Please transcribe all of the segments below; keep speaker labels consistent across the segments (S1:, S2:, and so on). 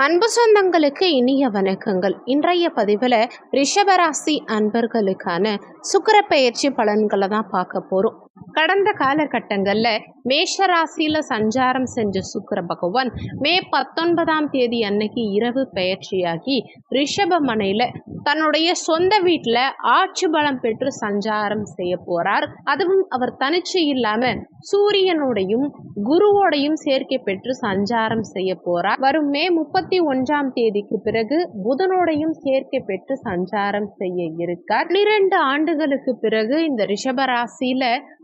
S1: அன்பு சொந்தங்களுக்கு இனிய வணக்கங்கள். இன்றைய பதிவில் ரிஷபராசி அன்பர்களுக்கான சுக்கிர பெயர்ச்சி பலன்களை தான் பார்க்க போகிறோம் கடந்த காலகட்டங்களில் மேஷராசியில் சஞ்சாரம் செஞ்ச சுக்கர பகவான் மே பத்தொன்பதாம் தேதி அன்னைக்கு இரவு பெயர்ச்சியாகி ரிஷபமனையில் தன்னுடைய சொந்த வீட்டில் ஆட்சி பலம் பெற்று சஞ்சாரம் செய்ய போறார். அதுவும் அவர் தனிச்சு இல்லாம சூரியனுடையும் குருவோடையும் சேர்க்கை பெற்று சஞ்சாரம் செய்ய போறார். வரும் மே முப்பத்தி ஒன்றாம் தேதிக்கு பிறகு புதனோடையும் சேர்க்கை பெற்று சஞ்சாரம் செய்ய இருக்கார். பன்னிரண்டு ஆண்டுகளுக்கு பிறகு இந்த ரிஷபராசியில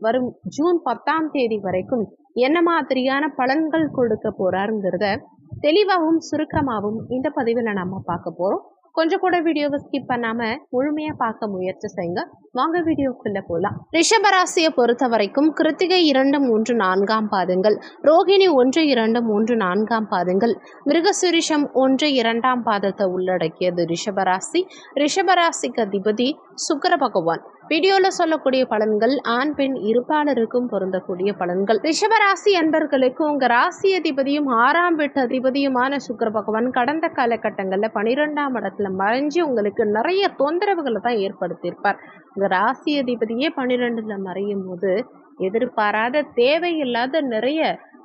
S1: வரும் ஜூன் பத்தாம் தேதி வரைக்கும் என்ன மாதிரியான பலன்கள் கொடுக்க போறாருங்கிறத தெளிவாகவும் சுருக்கமாகவும் இந்த பதிவில் நம்ம பார்க்க போறோம். கொஞ்சம் கூட வீடியோவை ஸ்கிப் பண்ணாம முழுமையா பார்க்க முயற்சி செய்யுங்க. வாங்க வீடியோக்குள்ள போலாம். ரிஷபராசியை பொறுத்த வரைக்கும் கிருத்திகை இரண்டு மூன்று நான்காம் பாதங்கள் ரோகிணி ஒன்று இரண்டு மூன்று நான்காம் பாதங்கள் மிருகசுரிஷம் ஒன்று இரண்டாம் பாதத்தை உள்ளடக்கியது ரிஷபராசி. ரிஷபராசிக்கு அதிபதி சுக்கர பகவான். வீடியோவில் சொல்லக்கூடிய பலன்கள் ஆண் பெண் இருப்பாளருக்கும் பொருந்தக்கூடிய பலன்கள். ரிஷபராசி அன்பர்களுக்கு உங்க ராசி அதிபதியும் ஆறாம் வீட்டு அதிபதியுமான சுக்கர பகவான் கடந்த காலகட்டங்களில் பனிரெண்டாம் இடத்துல மறைஞ்சு உங்களுக்கு நிறைய தொந்தரவுகளை தான் ஏற்படுத்தியிருப்பார். உங்க ராசி அதிபதியே பன்னிரெண்டில் மறையும் போது எதிர்பாராத தேவையில்லாத நிறைய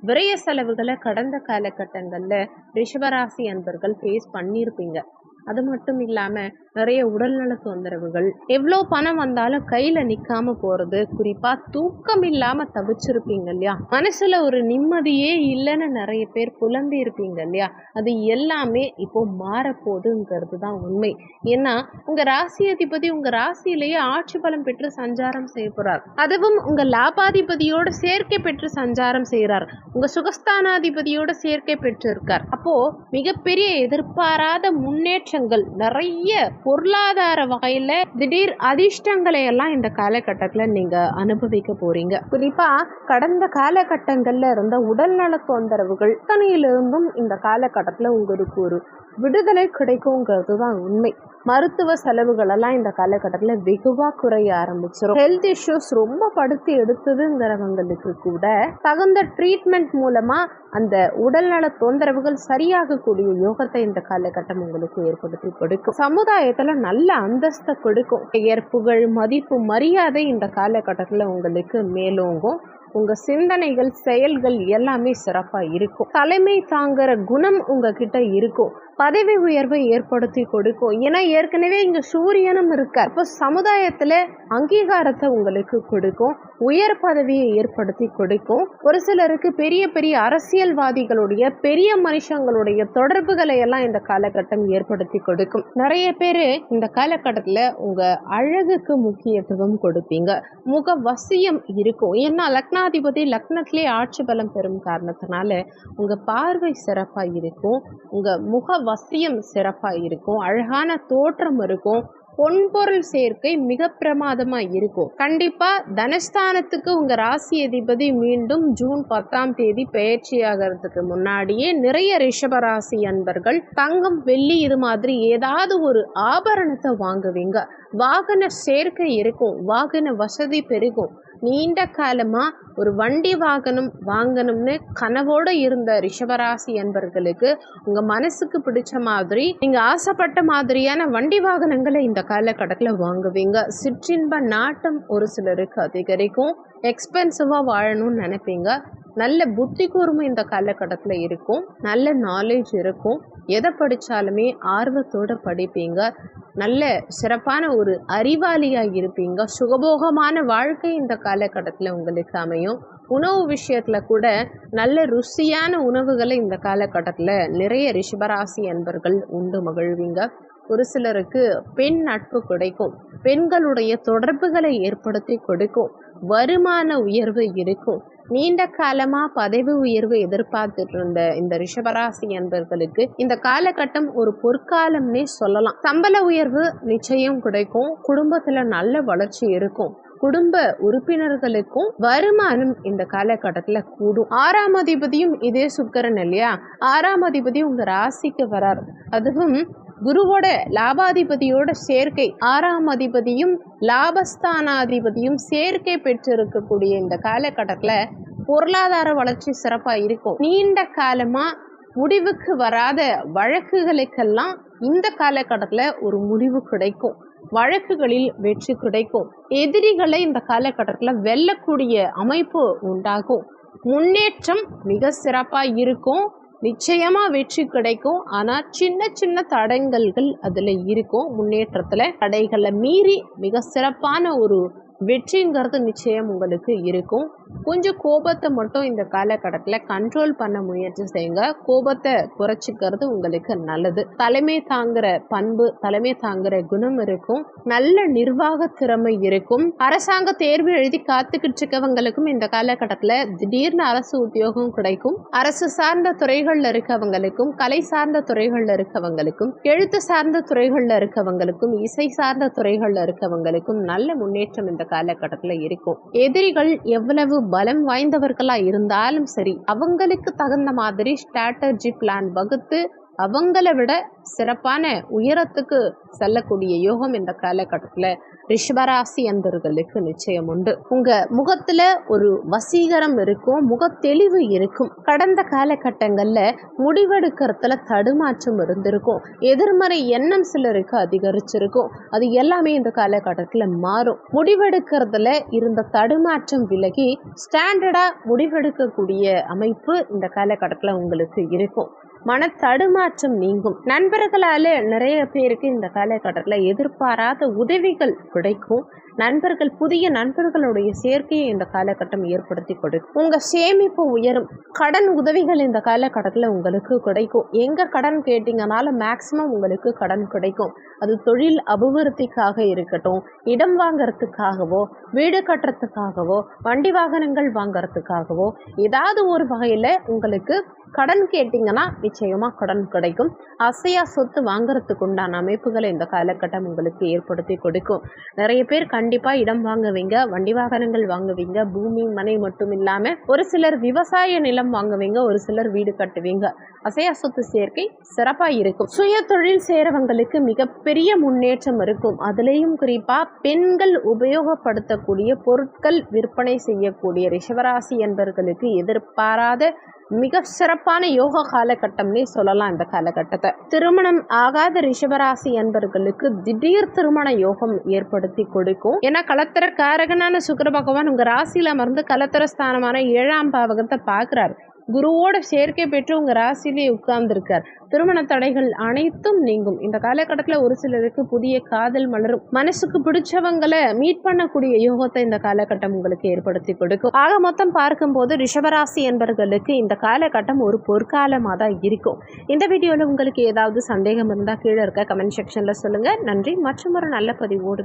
S1: விரய செலவுகளை கடந்த காலகட்டங்களில் ரிஷபராசி அன்பர்கள் ஃபேஸ் பண்ணியிருப்பீங்க. அது மட்டும் இல்லாமல் நிறைய உடல்நல தொந்தரவுகள். எவ்வளோ பணம் வந்தாலும் கையில் நிற்காம போகிறது குறிப்பாக தூக்கம் இல்லாமல் தவிச்சிருப்பீங்க இல்லையா? மனசில் ஒரு நிம்மதியே இல்லைன்னு நிறைய பேர் புலம்பி இருப்பீங்க இல்லையா? அது எல்லாமே இப்போ மாறப்போகுதுங்கிறது தான் உண்மை. ஏன்னா உங்கள் ராசி அதிபதி உங்கள் ராசியிலேயே ஆட்சி பலம் பெற்று சஞ்சாரம் செய்ய போகிறார் அதுவும் உங்கள் லாபாதிபதியோட சேர்க்கை பெற்று சஞ்சாரம் செய்கிறார் உங்கள் சுகஸ்தானாதிபதியோட சேர்க்கை பெற்று இருக்கார் அப்போது மிகப்பெரிய எதிர்பாராத முன்னேற்றங்கள் நிறைய பொருளாதார வகையில் திடீர் அதிர்ஷ்டங்களை எல்லாம் இந்த காலகட்டத்தில் நீங்கள் அனுபவிக்க போறீங்க. குறிப்பாக கடந்த காலகட்டங்களில் இருந்த உடல்நல தொந்தரவுகள் தனியிலிருந்தும் இந்த காலகட்டத்தில் உங்களுக்கு ஒரு விடுதலை கிடைக்குங்கிறது தான் உண்மை. மருத்துவ செலவுகள் எல்லாம் இந்த காலகட்டத்தில் வெகுவாக குறைய ஆரம்பிச்சிடும் ஹெல்த் இஷ்யூஸ் ரொம்ப படுத்தி எடுத்ததுங்கிறவங்களுக்கு கூட தகுந்த ட்ரீட்மெண்ட் மூலமாக அந்த உடல்நல தொந்தரவுகள் சரியாகக்கூடிய யோகத்தை இந்த காலகட்டம் உங்களுக்கு ஏற்படுத்தி கொடுக்கும். சமுதாயத்தில் நல்ல அந்தஸ்தை கொடுக்கும். பெயர் புகழ் மதிப்பு மரியாதை இந்த காலகட்டத்தில் உங்களுக்கு மேலோங்கும். உங்க சிந்தனைகள் செயல்கள் எல்லாமே சிறப்பா இருக்கும். தலைமை தாங்குற குணம் உங்ககிட்ட இருக்கும். பதவி உயர்வை ஏற்படுத்தி கொடுக்கும். ஏன்னா ஏற்கனவே இங்க சூரியனும் இருக்கார். இப்போ சமுதாயத்துல அங்கீகாரத்தை உங்களுக்கு கொடுக்கும். உயர் பதவியை ஏற்படுத்தி கொடுக்கும். ஒரு சிலருக்கு பெரிய பெரிய அரசியல்வாதிகளுடைய பெரிய மனுஷங்களுடைய தொடர்புகளை எல்லாம் இந்த காலகட்டம் ஏற்படுத்தி கொடுக்கும். நிறைய பேர் இந்த காலகட்டத்தில் உங்க அழகுக்கு முக்கியத்துவம் கொடுப்பீங்க. முக வசியம் இருக்கும். ஏன்னா லக்னாதிபதி லக்னத்திலே ஆட்சி பலம் பெறும் காரணத்தினால உங்க பார்வை சிறப்பாக இருக்கும். உங்க முக வசியம் சிறப்பாக இருக்கும். அழகான தோற்றம் இருக்கும். பொன்பொருள் சேர்க்கை மிக பிரமாதமா இருக்கும். கண்டிப்பா தனஸ்தானத்துக்கு உங்க ராசி அதிபதி மீண்டும் ஜூன் பத்தாம் தேதி பயிற்சியாகிறதுக்கு முன்னாடியே நிறைய ரிஷபராசி அன்பர்கள் தங்கம் வெள்ளி இது மாதிரி ஏதாவது ஒரு ஆபரணத்தை வாங்குவீங்க. வாகன சேர்க்கை இருக்கும். வாகன வசதி பெருகும். நீண்ட காலமாக ஒரு வண்டி வாகனம் வாங்கணும்னு கனவோடு இருந்த ரிஷபராசி என்பர்களுக்கு உங்கள் மனசுக்கு பிடிச்ச மாதிரி நீங்கள் ஆசைப்பட்ட மாதிரியான வண்டி வாகனங்களை இந்த காலகட்டத்தில் வாங்குவீங்க. சிற்றின்ப நாட்டம் ஒரு சிலருக்கு அதிகரிக்கும். எக்ஸ்பென்சிவாக வாழணும்னு நினைப்பீங்க. நல்ல புத்தி கூர்மை இந்த காலகட்டத்தில் இருக்கும். நல்ல நாலேஜ் இருக்கும். எதை படித்தாலுமே ஆர்வத்தோடு படிப்பீங்க. நல்ல சிறப்பான ஒரு அறிவாளியாக இருப்பீங்க. சுகபோகமான வாழ்க்கை இந்த காலகட்டத்தில் உங்களுக்கு அமையும். உணவு விஷயத்தில் கூட நல்ல ருசியான உணவுகளை இந்த காலகட்டத்தில் நிறைய ரிஷபராசி அன்பர்கள் உண்டு மகிழ்வீங்க. ஒரு சிலருக்கு பெண் நட்பு கிடைக்கும். பெண்களுடைய தொடர்புகளை ஏற்படுத்தி கொடுக்கும். வருமான உயர்வு இருக்கும். நீண்ட காலமா பதவி உயர்வு எதிர்பார்த்துட்டு இருந்த இந்த ரிஷபராசி அன்பர்களுக்கு இந்த காலகட்டம் ஒரு பொற்காலம்னே சொல்லலாம். சம்பள உயர்வு நிச்சயம் கிடைக்கும். குடும்பத்துல நல்ல வளர்ச்சி இருக்கும். குடும்ப உறுப்பினர்களுக்கும் வருமானம் இந்த காலகட்டத்தில் கூடும். ஆறாம் அதிபதியும் இதே சுக்கரன் இல்லையா? ஆறாம் அதிபதி உங்க ராசிக்கு வரார். அதுவும் குருவோட லாபாதிபதியோட சேர்க்கை ஆறாம் அதிபதியும் லாபஸ்தானாதிபதியும் சேர்க்கை பெற்றிருக்கக்கூடிய இந்த காலகட்டத்தில் பொருளாதார வளர்ச்சி சிறப்பாக இருக்கும். நீண்ட காலமாக முடிவுக்கு வராத வழக்குகளுக்கெல்லாம் இந்த காலகட்டத்தில் ஒரு முடிவு கிடைக்கும். வழக்குகளில் வெற்றி கிடைக்கும். எதிரிகளை இந்த காலகட்டத்தில் வெல்லக்கூடிய அமைப்பு உண்டாகும். முன்னேற்றம் மிக சிறப்பாக இருக்கும். நிச்சயமாக வெற்றி கிடைக்கும். ஆனால் சின்ன சின்ன தடங்கல்கள் அதில் இருக்கும். முன்னேற்றத்தில் தடைகளை மீறி மிக சிறப்பான ஒரு வெற்றிங்கிறது நிச்சயம் உங்களுக்கு இருக்கும். கொஞ்சம் கோபத்தை மட்டும் இந்த காலகட்டத்தில் கண்ட்ரோல் பண்ண முயற்சி செய்யுங்க. கோபத்தை குறைச்சிக்கிறது உங்களுக்கு நல்லது. தலைமை தாங்குற பண்பு தலைமை தாங்குற குணம் இருக்கும். நல்ல நிர்வாக திறமை இருக்கும். அரசாங்க தேர்வு எழுதி காத்துக்கிட்டு இருக்கவங்களுக்கும் இந்த காலகட்டத்தில் திடீர்னு அரசு உத்தியோகம் கிடைக்கும். அரசு சார்ந்த துறைகளில் இருக்கவங்களுக்கும் கலை சார்ந்த துறைகளில் இருக்கவங்களுக்கும் எழுத்து சார்ந்த துறைகளில் இருக்கவங்களுக்கும் இசை சார்ந்த துறைகளில் இருக்கவங்களுக்கும் நல்ல முன்னேற்றம் இந்த காலகட்டத்தில் இருக்கும். எதிரிகள் எவ்வளவு பலம் வாய்ந்தவர்களாக இருந்தாலும் சரி அவங்களுக்கு தகுந்த மாதிரி ஸ்ட்ராட்டஜி பிளான் வகுத்து அவங்கள விட சிறப்பான உயரத்துக்கு செல்லக்கூடிய யோகம் இந்த காலகட்டத்தில் ரிஷபராசி அந்தர்களுக்கு நிச்சயம் உண்டு. உங்க முகத்துல ஒரு வசீகரம் இருக்கும் முகத்தெளிவு இருக்கும். கடந்த காலகட்டங்கள்ல முடிவெடுக்கிறதுல தடுமாற்றம் இருந்திருக்கும். எதிர்மறை எண்ணம் சிலருக்கு அதிகரிச்சிருக்கும். அது எல்லாமே இந்த காலகட்டத்தில் மாறும். முடிவெடுக்கிறதுல இருந்த தடுமாற்றம் விலகி ஸ்டாண்டர்டா முடிவெடுக்கக்கூடிய அமைப்பு இந்த காலகட்டத்தில் உங்களுக்கு இருக்கும். மன தடுமாற்றம் நீங்கும். நண்பர்களால் நிறைய பேருக்கு இந்த காலகட்டத்தில் எதிர்பாராத உதவிகள் கிடைக்கும். நண்பர்கள் புதிய நண்பர்களுடைய சேர்க்கையை இந்த காலகட்டம் ஏற்படுத்தி கொடுக்கும் உங்கள் சேமிப்பு உயரும். கடன் உதவிகள் இந்த காலகட்டத்தில் உங்களுக்கு கிடைக்கும். எங்கே கடன் கேட்டிங்கனாலும் மேக்சிமம் உங்களுக்கு கடன் கிடைக்கும். அது தொழில் அபிவிருத்திக்காக இருக்கட்டும் இடம் வாங்கிறதுக்காகவோ வீடு கட்டுறதுக்காகவோ வண்டி வாகனங்கள் வாங்கிறதுக்காகவோ ஏதாவது ஒரு வகையில் உங்களுக்கு கடன் கேட்டிங்கன்னா நிச்சயமாக கடன் கிடைக்கும். அசையா சொத்து வாங்குறதுக்கு உண்டான அமைப்புகளை இந்த காலகட்டம் உங்களுக்கு ஏற்படுத்தி கொடுக்கும். நிறைய பேர் கண்டிப்பாக இடம் வாங்குவீங்க வண்டி வாகனங்கள் வாங்குவீங்க பூமி மனை மட்டும் இல்லாமல் ஒரு சிலர் விவசாய நிலம் வாங்குவீங்க ஒரு சிலர் வீடு கட்டுவீங்க. அசையா சொத்து சேர்க்கை சிறப்பாக இருக்கும். சுய தொழில் சேரவங்களுக்கு மிகப்பெரிய முன்னேற்றம் இருக்கும். அதுலேயும் குறிப்பாக பெண்கள் உபயோகப்படுத்தக்கூடிய பொருட்கள் விற்பனை செய்யக்கூடிய ரிஷவராசி என்பவர்களுக்கு எதிர்பாராத மிக சிறப்பான யோக காலகட்டம்னே சொல்லலாம் இந்த காலகட்டத்தை. திருமணம் ஆகாத ரிஷபராசி என்பர்களுக்கு திடீர் திருமண யோகம் ஏற்படுத்தி கொடுக்கும். ஏன்னா கலத்தர காரகனான சுக்கர பகவான் உங்க ராசியில அமர்ந்து கலத்தர ஸ்தானமான ஏழாம் பாவகத்தை பார்க்கிறார். குருவோட சேர்க்கை பெற்று உங்கள் ராசியிலே உட்கார்ந்துருக்கார். திருமண தடைகள் அனைத்தும் நீங்கும். இந்த காலகட்டத்தில் ஒரு சிலருக்கு புதிய காதல் மலரும். மனசுக்கு பிடிச்சவங்களை மீட் பண்ணக்கூடிய யோகத்தை இந்த காலகட்டம் உங்களுக்கு ஏற்படுத்தி கொடுக்கும். ஆக மொத்தம் பார்க்கும்போது ரிஷபராசி என்பவர்களுக்கு இந்த காலகட்டம் ஒரு பொற்காலமாக தான் இருக்கும். இந்த வீடியோவில் உங்களுக்கு ஏதாவது சந்தேகம் இருந்தால் கீழே இருக்க கமெண்ட் செக்ஷனில் சொல்லுங்கள் நன்றி. மற்றும் ஒரு நல்ல பதிவோடு